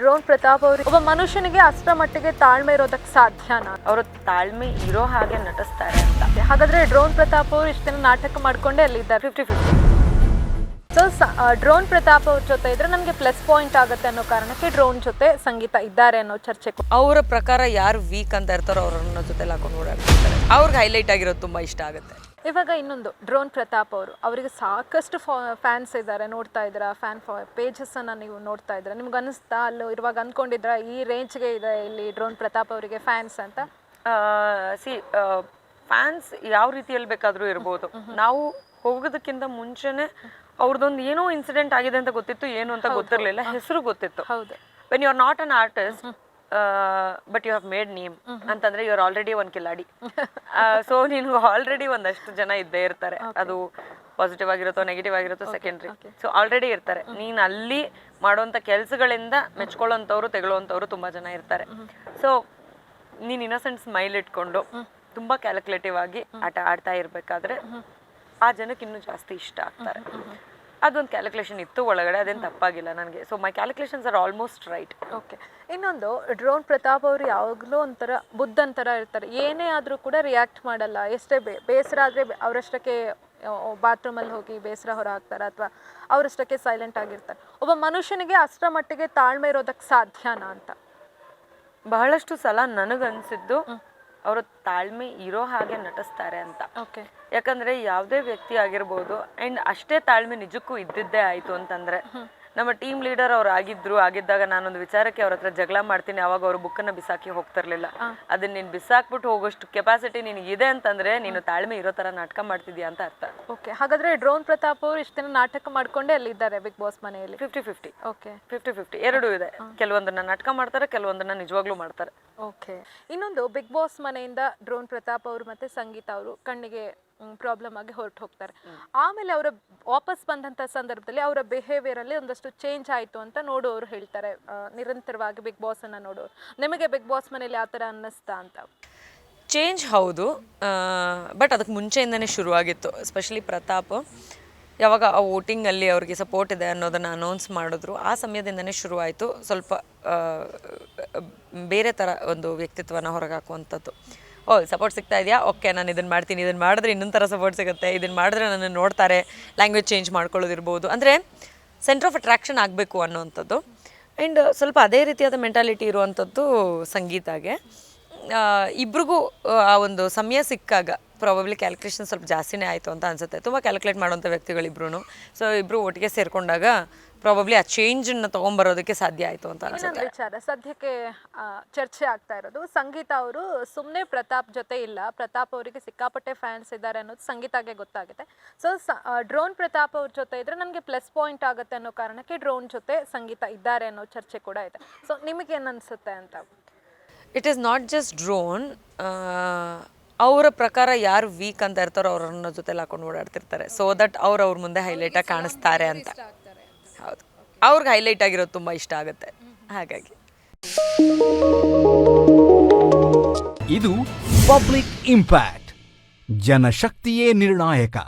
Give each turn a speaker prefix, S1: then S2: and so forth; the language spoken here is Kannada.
S1: ಡ್ರೋನ್ ಪ್ರತಾಪ್ ಅವರು ಒಬ್ಬ ಮನುಷ್ಯನಿಗೆ ಅಷ್ಟರ ಮಟ್ಟಿಗೆ ತಾಳ್ಮೆ ಇರೋದಕ್ಕೆ ಸಾಧ್ಯನಾ
S2: ಅವರು ತಾಳ್ಮೆ ಇರೋ ಹಾಗೆ ನಟಿಸ್ತಾರೆ ಅಂತ.
S1: ಹಾಗಾದ್ರೆ ಡ್ರೋನ್ ಪ್ರತಾಪ್ ಅವರು ಇಷ್ಟು ದಿನ ನಾಟಕ ಮಾಡ್ಕೊಂಡೇ ಅಲ್ಲಿದ್ದಾರೆ.
S2: Fifty fifty
S1: so drone Pratap ಅವ್ರ ಜೊತೆ ಇದ್ರೆ ನಮಗೆ ಪ್ಲಸ್ ಪಾಯಿಂಟ್ ಆಗುತ್ತೆ ಅನ್ನೋ ಕಾರಣಕ್ಕೆ ಡ್ರೋನ್ ಜೊತೆ ಸಂಗೀತ ಇದ್ದಾರೆ ಅನ್ನೋ ಚರ್ಚೆ
S2: ಅವರ ಪ್ರಕಾರ ಯಾರು ವೀಕ್ ಅಂತ ಇರ್ತಾರೋ ಅವ್ರನ್ನ ಜೊತೆ ಹಾಕೊಂಡು ಓಡಾಡ್ತಾರೆ ಅವ್ರಿಗೆ ಹೈಲೈಟ್ ಆಗಿರೋದು ತುಂಬಾ ಇಷ್ಟ ಆಗುತ್ತೆ.
S1: ಇವಾಗ ಇನ್ನೊಂದು ಡ್ರೋನ್ ಪ್ರತಾಪ್ ಅವರು. ಅವರಿಗೆ ಸಾಕಷ್ಟು ಫ್ಯಾನ್ಸ್ ಇದ್ದಾರೆ ನೋಡ್ತಾ ಇದ್ದೀರಾ? ಫ್ಯಾನ್ ಪೇಜಸ್ ಅನ್ನ ನೀವು ನೋಡ್ತಾ ಇದ್ದೀರಾ? ನಿಮ್ಗೆ ಅನಿಸ್ತಾ ಅಲ್ಲಿ ಇರುವಾಗ ಅನ್ಕೊಂಡಿದ್ರ ಈ ರೇಂಜ್ಗೆ ಇದೆ ಇಲ್ಲಿ ಡ್ರೋನ್ ಪ್ರತಾಪ್ ಅವರಿಗೆ ಫ್ಯಾನ್ಸ್ ಅಂತ?
S2: ಸಿ ಫ್ಯಾನ್ಸ್ ಯಾವ ರೀತಿಯಲ್ಲಿ ಬೇಕಾದರೂ ಇರ್ಬೋದು. ನಾವು ಹೋಗೋದಕ್ಕಿಂತ ಮುಂಚೆನೆ ಅವ್ರದ್ದೊಂದು ಏನೋ ಇನ್ಸಿಡೆಂಟ್ ಆಗಿದೆ ಅಂತ ಗೊತ್ತಿತ್ತು ಏನು ಅಂತ ಗೊತ್ತಿರಲಿಲ್ಲ. ಹೆಸರು ಗೊತ್ತಿತ್ತು.
S1: ಹೌದು.
S2: When you are not an artist but you have made name ಅಂತಂದ್ರೆ you are already one Kiladi. So ನಿನ್ಗೆ ಆಲ್ರೆಡಿ ಒಂದಷ್ಟು ಜನ ಇದ್ದೇ ಇರ್ತಾರೆ. ಅದು ಪಾಸಿಟಿವ್ ಆಗಿರುತ್ತೋ ನೆಗೆಟಿವ್ ಆಗಿರುತ್ತೋ ಸೆಕೆಂಡ್ರಿ ಸೊ ಆಲ್ರೆಡಿ ಇರ್ತಾರೆ. ನೀನು ಅಲ್ಲಿ ಮಾಡುವಂತ ಕೆಲಸಗಳಿಂದ ಮೆಚ್ಕೊಳ್ಳೋಂಥವ್ರು ತೆಗೊಳ್ಳೋಂಥವ್ರು ತುಂಬಾ ಜನ ಇರ್ತಾರೆ. ಸೊ ನೀನು ಇನ್ನೊಸೆಂಟ್ ಸ್ಮೈಲ್ ಇಟ್ಕೊಂಡು ತುಂಬಾ ಕ್ಯಾಲ್ಕುಲೇಟಿವ್ ಆಗಿ ಆಟ ಆಡ್ತಾ ಇರಬೇಕಾದ್ರೆ ಆ ಜನಕ್ಕೆ ಇನ್ನೂ ಜಾಸ್ತಿ ಇಷ್ಟ ಆಗ್ತಾರೆ. ಅದೊಂದು ಕ್ಯಾಲ್ಕುಲೇಷನ್ ಇತ್ತು ಒಳಗಡೆ ಅದೇನು ತಪ್ಪಾಗಿಲ್ಲ ನನಗೆ. So my calculations are almost right
S1: okay ಇನ್ನೊಂದು ಡ್ರೋನ್ ಪ್ರತಾಪ್ ಅವರು ಯಾವಾಗಲೂ ಒಂಥರ ಬುದ್ಧನ ಥರ ಇರ್ತಾರೆ. ಏನೇ ಆದರೂ ಕೂಡ ರಿಯಾಕ್ಟ್ ಮಾಡಲ್ಲ. ಎಷ್ಟೇ ಬೇ ಬೇಸರ ಆದರೆ ಅವರಷ್ಟಕ್ಕೆ ಬಾತ್ರೂಮಲ್ಲಿ ಹೋಗಿ ಬೇಸರ ಹೊರ ಹಾಕ್ತಾರೆ ಅಥವಾ ಅವರಷ್ಟಕ್ಕೆ ಸೈಲೆಂಟ್ ಆಗಿರ್ತಾರೆ. ಒಬ್ಬ ಮನುಷ್ಯನಿಗೆ ಅಷ್ಟರ ಮಟ್ಟಿಗೆ ತಾಳ್ಮೆ ಇರೋದಕ್ಕೆ ಸಾಧ್ಯನಾ ಅಂತ?
S2: ಬಹಳಷ್ಟು ಸಲ ನನಗನ್ಸಿದ್ದು ಅವರು ತಾಳ್ಮೆ ಇರೋ ಹಾಗೆ ನಟಿಸ್ತಾರೆ ಅಂತ.
S1: ಓಕೆ
S2: ಯಾಕಂದ್ರೆ ಯಾವುದೇ ವ್ಯಕ್ತಿ ಆಗಿರ್ಬೋದು ಅಂಡ್ ಅಷ್ಟೇ ತಾಳ್ಮೆ ನಿಜಕ್ಕೂ ಇದ್ದಿದ್ದೇ ಆಯಿತು ಅಂತಂದ್ರೆ ನಮ್ಮ ಟೀಮ್ ಲೀಡರ್ ಅವ್ರು ಆಗಿದ್ರು ಆಗಿದ್ದಾಗ ನಾನೊಂದು ವಿಚಾರಕ್ಕೆ ಅವ್ರ ಹತ್ರ ಜಗಳ ಮಾಡ್ತೀನಿ ಅವಾಗ ಅವರು ಬುಕ್ಕನ್ನ ಬಿಸಾಕಿ ಹೋಗ್ತಿರ್ಲಿಲ್ಲ. ಅದನ್ನ ನೀನು ಬಿಸಾಕ್ಬಿಟ್ಟು ಹೋಗೋಷ್ಟು ಕೆಪಾಸಿಟಿ ನಿನಗಿದೆ ಅಂತಂದ್ರೆ ನೀನು ತಾಳ್ಮೆ ಇರೋ ತರ ನಾಟಕ ಮಾಡ್ತಿದ್ಯಾ ಅಂತ ಅರ್ಥ.
S1: ಓಕೆ ಹಾಗಾದ್ರೆ ಡ್ರೋನ್ ಪ್ರತಾಪ್ ಅವರು ಇಷ್ಟು ದಿನ ನಾಟಕ ಅಲ್ಲಿ ಅಲ್ಲಿದ್ದಾರೆ ಬಿಗ್ ಬಾಸ್ ಮನೆಯಲ್ಲಿ?
S2: Fifty fifty
S1: okay
S2: fifty fifty ಎರಡೂ ಇದೆ. ಕೆಲವೊಂದನ್ನ ನಾಟಕ ಮಾಡ್ತಾರೆ ಕೆಲವೊಂದನ್ನ ನಿಜವಾಗ್ಲೂ ಮಾಡ್ತಾರೆ.
S1: ಓಕೆ ಇನ್ನೊಂದು ಬಿಗ್ ಬಾಸ್ ಮನೆಯಿಂದ ಡ್ರೋನ್ ಪ್ರತಾಪ್ ಅವರು ಮತ್ತೆ ಸಂಗೀತ ಅವರು ಕಣ್ಣಿಗೆ ಪ್ರಾಬ್ಲಮ್ ಆಗಿ ಹೊರಟು ಹೋಗ್ತಾರೆ ಆಮೇಲೆ ಅವರ ವಾಪಸ್ ಬಂದಂಥ ಸಂದರ್ಭದಲ್ಲಿ ಅವರ ಬಿಹೇವಿಯರ್ ಅಲ್ಲಿ ಒಂದಷ್ಟು ಚೇಂಜ್ ಆಯಿತು ಅಂತ ನೋಡುವವರು ಹೇಳ್ತಾರೆ. ನಿರಂತರವಾಗಿ ಬಿಗ್ ಬಾಸ್ ಅನ್ನ ನೋಡೋರು. ನಿಮಗೆ ಬಿಗ್ ಬಾಸ್ ಮನೇಲಿ ಆ ಥರ ಅನ್ನಿಸ್ತಾ ಅಂತ?
S2: ಚೇಂಜ್ ಹೌದು. ಬಟ್ ಅದಕ್ಕೆ ಮುಂಚೆಯಿಂದನೇ ಶುರುವಾಗಿತ್ತು. ಎಸ್ಪೆಷಲಿ ಪ್ರತಾಪ್. ಯಾವಾಗ ಆ ವೋಟಿಂಗಲ್ಲಿ ಅವ್ರಿಗೆ ಸಪೋರ್ಟ್ ಇದೆ ಅನ್ನೋದನ್ನು ಅನೌನ್ಸ್ ಮಾಡಿದ್ರು. ಆ ಸಮಯದಿಂದನೇ ಶುರುವಾಯಿತು. ಸ್ವಲ್ಪ ಬೇರೆ ಥರ ಒಂದು ವ್ಯಕ್ತಿತ್ವನ ಹೊರಗೆ ಹಾಕುವಂಥದ್ದು ಓ ಸಪೋರ್ಟ್ ಸಿಗ್ತಾ ಇದೆಯಾ? ಓಕೆ ನಾನು ಇದನ್ನು ಮಾಡ್ತೀನಿ. ಇದನ್ನು ಮಾಡಿದ್ರೆ ಇನ್ನೊಂದು ಥರ ಸಪೋರ್ಟ್ ಸಿಗುತ್ತೆ. ಇದನ್ನು ಮಾಡಿದ್ರೆ ನನ್ನನ್ನು ನೋಡ್ತಾರೆ. ಲ್ಯಾಂಗ್ವೇಜ್ ಚೇಂಜ್ ಮಾಡ್ಕೊಳ್ಳೋದಿರ್ಬೋದು. ಅಂದರೆ ಸೆಂಟ್ರ್ ಆಫ್ ಅಟ್ರಾಕ್ಷನ್ ಆಗಬೇಕು ಅನ್ನೋವಂಥದ್ದು. ಆ್ಯಂಡ್ ಸ್ವಲ್ಪ ಅದೇ ರೀತಿಯಾದ ಮೆಂಟಾಲಿಟಿ ಇರುವಂಥದ್ದು ಸಂಗೀತಾಗೆ ಇಬ್ರಿಗೂ, ಆ ಒಂದು ಸಮಯ ಸಿಕ್ಕಾಗ ಪ್ರಾಬಬ್ಲಿ ಕ್ಯಾಲ್ಕುಲೇಷನ್ ಸ್ವಲ್ಪ ಜಾಸ್ತಿನೇ ಆಯಿತು ಅಂತ ಅನಿಸುತ್ತೆ. ತುಂಬ ಕ್ಯಾಲ್ಕುಲೇಟ್ ಮಾಡುವಂಥ ವ್ಯಕ್ತಿಗಳಿಬ್ರು ಸೊ ಇಬ್ಬರು ಒಟ್ಟಿಗೆ ಸೇರಿಕೊಂಡಾಗ ಪ್ರಾಬಬ್ಲಿ ಆ ಚೇಂಜನ್ನು ತೊಗೊಂಬರೋದಕ್ಕೆ ಸಾಧ್ಯ ಆಯಿತು ಅಂತ ಅನ್ಸುತ್ತೆ.
S1: ವಿಚಾರ ಸದ್ಯಕ್ಕೆ ಆ, ಚರ್ಚೆ ಆಗ್ತಾ ಇರೋದು. ಸಂಗೀತ ಅವರು ಸುಮ್ಮನೆ ಪ್ರತಾಪ್ ಜೊತೆ ಇಲ್ಲ. ಪ್ರತಾಪ್ ಅವರಿಗೆ ಸಿಕ್ಕಾಪಟ್ಟೆ ಫ್ಯಾನ್ಸ್ ಇದ್ದಾರೆ ಅನ್ನೋದು ಸಂಗೀತಾಗೆ ಗೊತ್ತಾಗುತ್ತೆ. ಸೊ ಡ್ರೋನ್ ಪ್ರತಾಪ್ ಅವ್ರ ಜೊತೆ ಇದ್ರೆ ನನಗೆ ಪ್ಲಸ್ ಪಾಯಿಂಟ್ ಆಗುತ್ತೆ ಅನ್ನೋ ಕಾರಣಕ್ಕೆ ಡ್ರೋನ್ ಜೊತೆ ಸಂಗೀತ ಇದ್ದಾರೆ ಅನ್ನೋ ಚರ್ಚೆ ಕೂಡ ಇದೆ. ಸೊ ನಿಮಗೆ ಏನು ಅನ್ಸುತ್ತೆ ಅಂತ?
S2: It is not just drone ಅವರ ಪ್ರಕಾರ ಯಾರು ವೀಕ್ ಅಂತ ಇರ್ತಾರೋ ಅವ್ರನ್ನ ಜೊತೆಲಿ ಹಾಕೊಂಡು ಓಡಾಡ್ತಿರ್ತಾರೆ. ಸೊ ದಟ್ ಅವ್ರು ಅವ್ರ ಮುಂದೆ ಹೈಲೈಟಾಗಿ ಕಾಣಿಸ್ತಾರೆ ಅಂತ. ಹೌದು. ಅವ್ರಿಗೆ ಹೈಲೈಟ್ ಆಗಿರೋದು ತುಂಬ ಇಷ್ಟ ಆಗುತ್ತೆ. ಹಾಗಾಗಿ.
S3: ಇದು ಪಬ್ಲಿಕ್ ಇಂಪ್ಯಾಕ್ಟ್ ಜನಶಕ್ತಿಯೇ ನಿರ್ಣಾಯಕ.